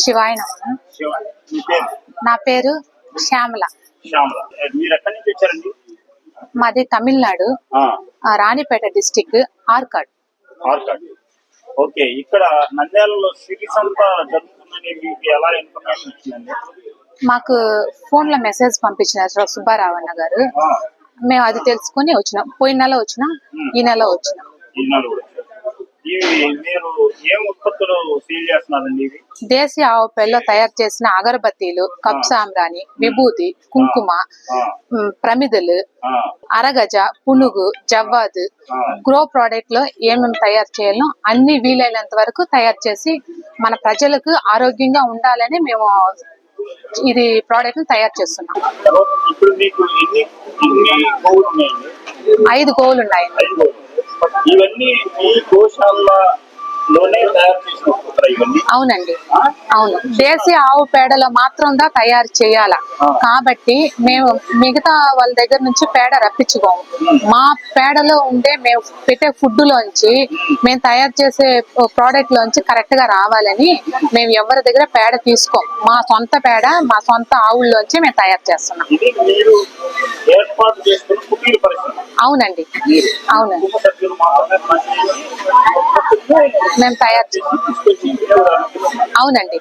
శివాయ నమః. శివ మీ పేరు? నా పేరు శ్యామల. మాది తమిళనాడు రాణిపేట డిస్టిక్ ఆర్కాడ్. ఆర్కాడ్. ఓకే ఇక్కడ నంద్యాలలో సిరి సంత జరుగుతుందని మీకు ఎలా ఇన్ఫర్మేషన్ వచ్చిందండి? మాకు ఫోన్లో మెసేజ్ పంపించినారు సుబ్బారావు అన్న గారు. మేము అది తెలుసుకొని వచ్చినాం. పోయిన నెల వచ్చినాం ఈ నెల వచ్చినాం. ఈ నెల కూడా. వచ్చారు. ఇవి మీరు ఏం ఉత్పత్తులు సీల్ చేస్తున్నారండి ఇవి? దేశీయ ఆవు పెళ్ళలో తయారు చేసిన అగరబత్తీలు కప్ సాంబ్రాణి విభూతి కుంకుమ ప్రమిదలు అరగజ పునుగు జవ్వాదు. గ్రో ప్రోడక్ట్లో ఏమేమి తయారు చేయాలో అన్ని వీలైనంత వరకు తయారు చేసి మన ప్రజలకు ఆరోగ్యంగా ఉండాలని మేము ఇది ప్రోడక్ట్ని తయారు చేస్తున్నాం. తర్వాత ఇప్పుడు మీకు ఎన్ని ఎన్ని గోవులు ఉన్నాయండి? ఐదు గోవులు ఉన్నాయి ఐదు గోవులు. ఇవన్నీ మీ గోశాలలోనే తయారు ఇవన్నీ? అవునండి. అవును. దేశీయ ఆవు పేడలో మాత్రం దా తయారు చేయాల. కాబట్టి మేము మిగతా వాళ్ళ దగ్గర నుంచి పేడ రప్పించుకోము. మా పేడలో ఉండే మేము పెట్టే ఫుడ్ లోంచి మేము తయారు చేసే ప్రోడక్ట్ లోంచి కరెక్ట్గా రావాలని మేము ఎవరి దగ్గర పేడ తీసుకోం. మా సొంత పేడ మా సొంత ఆవుల్లోంచి మేము తయారు చేస్తున్నాం. ఏర్పాటు చేసుకున్న అవునండి. అవునండి. మేము తయారు అవునండి.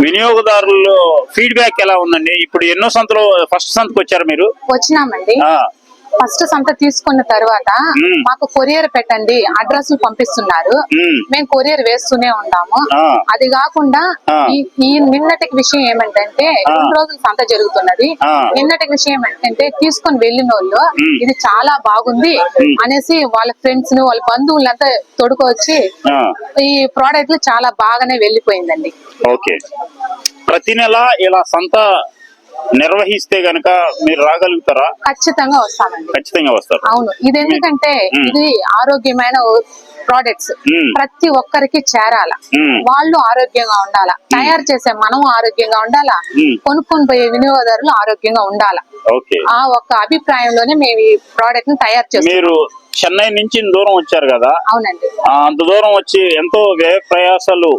వినియోగదారులు ఫీడ్బ్యాక్ ఎలా ఉందండి? ఇప్పుడు ఎన్నో సంతలో ఫస్ట్ సంతకు వచ్చారు మీరు? వచ్చినామండి. ఫస్ట్ సంత తీసుకున్న తర్వాత. మాకు కొరియర్ పెట్టండి అడ్రస్ పంపిస్తున్నారు మ్మ్. కొరియర్ వేస్తూనే ఉన్నాము. అది కాకుండా. ఈ నిన్నటి విషయం ఏమంటే. రెండు రోజులు సంత జరుగుతున్నది. నిన్నటి విషయం ఏంటంటే తీసుకొని వెళ్ళిన వాళ్ళు మ్మ్. ఇది చాలా బాగుంది అనేసి వాళ్ళ ఫ్రెండ్స్ను వాళ్ళ బంధువులంతా తొడుకొచ్చి ఈ ప్రోడక్ట్ చాలా బాగానే వెళ్ళిపోయిందండి ఓకే ప్రతి నెల ఇలా సంత నిర్వహిస్తే గనక మీరు రాగలుగుతారా? ఖచ్చితంగా వస్తామండి. ఖచ్చితంగా వస్తారు. అవును. ఇది ఎందుకంటే. ఇది ఆరోగ్యమైన ప్రోడక్ట్స్. ప్రతి ఒక్కరికి చేరాల. వాళ్ళు ఆరోగ్యంగా ఉండాలా. తయారు చేసే మనం ఆరోగ్యంగా ఉండాలా. కొనుక్కొని పోయే వినియోగదారులు ఆరోగ్యంగా ఉండాలా? ఓకే. ఆ ఒక్క అభిప్రాయంలోనే మేము ఈ ప్రోడక్ట్ని తయారు చేస్తాం మీరు చెన్నై నుంచి దూరం వచ్చారు కదా? అవునండి. అంత దూరం వచ్చి ఎంతో వ్యయ ప్రయాసాలు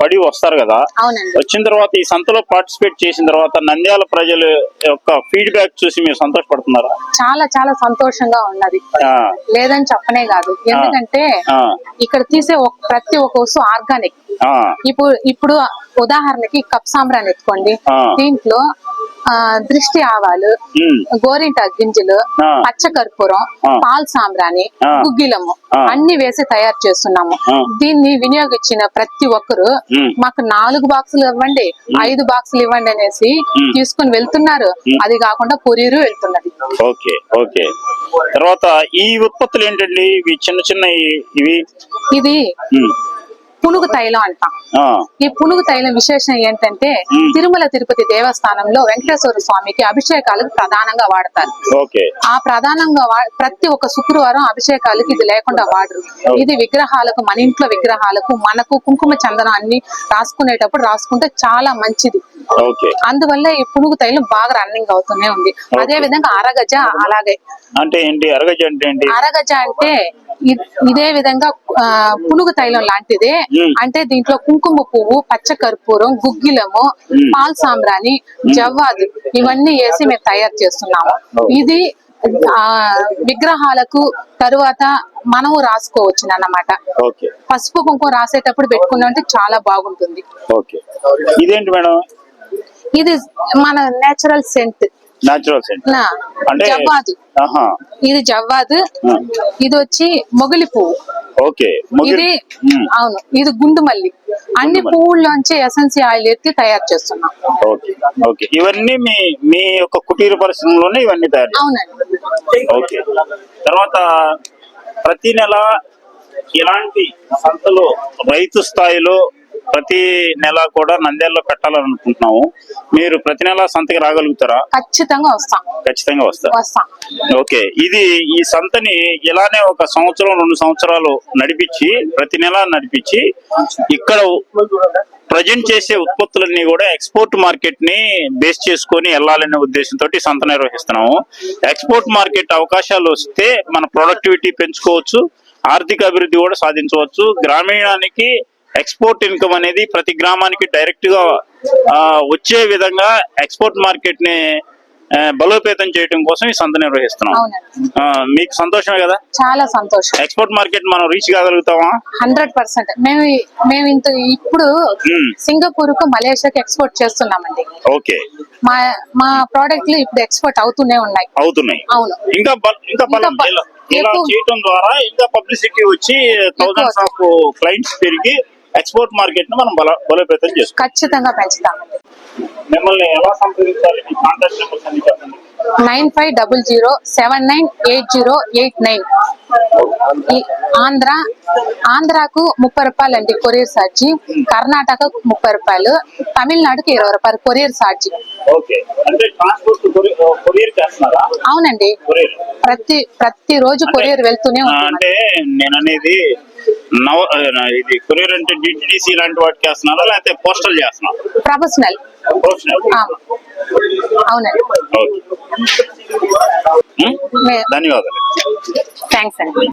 పడి వస్తారు కదా. అవునండి. వచ్చిన తర్వాత ఈ సంతలో పార్టిసిపేట్ చేసిన తర్వాత నంద్యాల ప్రజల యొక్క ఫీడ్బ్యాక్ చూసి మీరు సంతోషపడుతున్నారా? చాలా చాలా సంతోషంగా ఉన్నది. లేదని చెప్పనే కాదు. ఎందుకంటే ఇక్కడ తీసే ప్రతి ఒక్క వస్తువు ఆర్గానిక్. ఇప్పుడు ఇప్పుడు ఉదాహరణకి కప్ సాంబ్రాన్ని ఎత్తుకోండి. దీంట్లో దృష్టి ఆవాలు గోరింట గింజలు ఆ. పచ్చ కర్పూరం ఆ. పాల్ సాంబ్రాణి. గుగ్గిలము. అన్ని వేసి తయారు చేస్తున్నాము. దీన్ని వినియోగించిన ప్రతి ఒక్కరు. మాకు నాలుగు బాక్సులు ఇవ్వండి ఐదు బాక్సులు ఇవ్వండి అనేసి. తీసుకుని వెళ్తున్నారు అది కాకుండా కొరియరు వెళ్తున్నది ఓకే ఓకే తర్వాత ఈ ఉత్పత్తులు ఏంటండి ఇవి చిన్న చిన్న ఇవి ఇది పునుగు తైలం అంటాం. ఈ పునుగు తైలం విశేషం ఏంటంటే. తిరుమల తిరుపతి దేవస్థానంలో వెంకటేశ్వర స్వామికి అభిషేకాలకు ప్రధానంగా వాడతారు. ఆ ప్రధానంగా ప్రతి ఒక్క శుక్రవారం అభిషేకాలకి ఇది లేకుండా వాడరు. ఇది విగ్రహాలకు మన ఇంట్లో విగ్రహాలకు మనకు కుంకుమ చందనం అన్ని రాసుకునేటప్పుడు రాసుకుంటే చాలా మంచిది. అందువల్ల ఈ పునుగు తైలం బాగా రన్నింగ్ అవుతూనే ఉంది. అదే విధంగా అరగజ అలాగే. అంటే ఏంటి? అరగజ అంటే ఏంటి? అరగజ అంటే ఇదే విధంగా పునుగు తైలం లాంటిదే. మ్. అంటే దీంట్లో కుంకుమ పువ్వు పచ్చ కర్పూరం గుగ్గిలము మ్. పాల్ సాంబ్రాణి జవ్వాదు ఇవన్నీ వేసి మేము తయారు చేస్తున్నాము. ఇది ఆ విగ్రహాలకు తరువాత మనము రాసుకోవచ్చు అన్నమాట. పసుపు కుంకుమ రాసేటప్పుడు పెట్టుకున్నామంటే చాలా బాగుంటుంది. ఇదేంటి మేడం? ఇది మన నేచురల్ సెంట్ న్యాచురల్ సెంట్ అంటే జవ్వాదు. ఇది జవ్వాదు. ఇది వచ్చి మొగలి పువ్వు. ఓకే ఇది అవును ఇది గుండు మల్లి అన్ని పువ్వుల్లోంచి ఎసెన్సీ ఆయిల్ ఎత్తి తయారు చేస్తున్నాం. Okay okay. ఇవన్నీ మీ మీ యొక్క కుటీర పరిశ్రమలోనే ఇవన్నీ తయారు చేస్తారు. అవునండి. ఓకే. తర్వాత ప్రతి నెల ఇలాంటి సంతలో రైతు స్థాయిలో ప్రతి నెల కూడా నంద్యాలలో పెట్టాలని అనుకుంటున్నాము మీరు ప్రతి నెల సంతకి రాగలుగుతారా? ఖచ్చితంగా వస్తాం. ఖచ్చితంగా వస్తాం. ఓకే. ఇది ఈ సంతని ఇలానే ఒక సంవత్సరం రెండు సంవత్సరాలు నడిపించి ప్రతి నెల నడిపించి ఇక్కడ ప్రజెంట్ చేసే ఉత్పత్తులన్నీ కూడా ఎక్స్పోర్ట్ మార్కెట్ని బేస్ చేసుకొని వెళ్ళాలనే ఉద్దేశంతో సంత నిర్వహిస్తున్నాము. ఎక్స్పోర్ట్ మార్కెట్ అవకాశాలు వస్తే మన ప్రొడక్టివిటీ పెంచుకోవచ్చు ఆర్థిక అభివృద్ధి కూడా సాధించవచ్చు. గ్రామీణానికి ఎక్స్పోర్ట్ ఇన్కమ్ అనేది ప్రతి గ్రామానికి డైరెక్ట్గా వచ్చే విధంగా ఎక్స్పోర్ట్ మార్కెట్ని బలోపేతం చేయడం కోసం ఈ సంత నిర్వహిస్తున్నాం. మీకు సంతోషమే కదా? చాలా సంతోషం. ఎక్స్పోర్ట్ మార్కెట్ మనం రీచ్ కాగలుగుతామా? Hundred percent. మేము మేము ఇంత ఇప్పుడు. సింగపూర్కు మలేషియాకి ఎక్స్పోర్ట్ చేస్తున్నామండి. ఓకే. మా మా ప్రోడక్ట్లు ఇప్పుడు ఎక్స్పోర్ట్ అవుతూనే ఉన్నాయి. అవుతున్నాయి. అవును. ఇంకా ఇంకా చేయటం ద్వారా ఇంకా పబ్లిసిటీ వచ్చి థౌసండ్స్ ఆఫ్ క్లయింట్స్ పెరిగి ఎక్స్పోర్ట్ మార్కెట్ను మనం బల బలోపేతం చేసుకోవాలి ఖచ్చితంగా పెంచుతామండి. మిమ్మల్ని ఎలా సంప్రదించాలి? మీ కాంటాక్ట్ నెంబర్స్ అన్ని చెప్పండి. Nine five double zero seven nine eight zero eight nine. Andhra ఆంధ్రాకు ముప్పై రూపాయలు అండి కొరియర్ ఛార్జీ. కర్ణాటక ముప్పై రూపాయలు. తమిళనాడుకి ఇరవై రూపాయలు కొరియర్ ఛార్జీ. అవునండి. ప్రతి ప్రతి రోజు కొరియర్ వెళ్తూనే అంటే నేను అనేది నవ ఇది కొరియర్ అంటే డిటిడిసి లాంటి వాటికి చేస్తున్నారా? లేకపోతే పోస్టల్ చేస్తున్నారా? ప్రొఫెషనల్. ప్రొఫెషనల్ అవునండి. ఓకే. ఉం? మే- ధన్యవాదాలు. థ్యాంక్స్ అండి.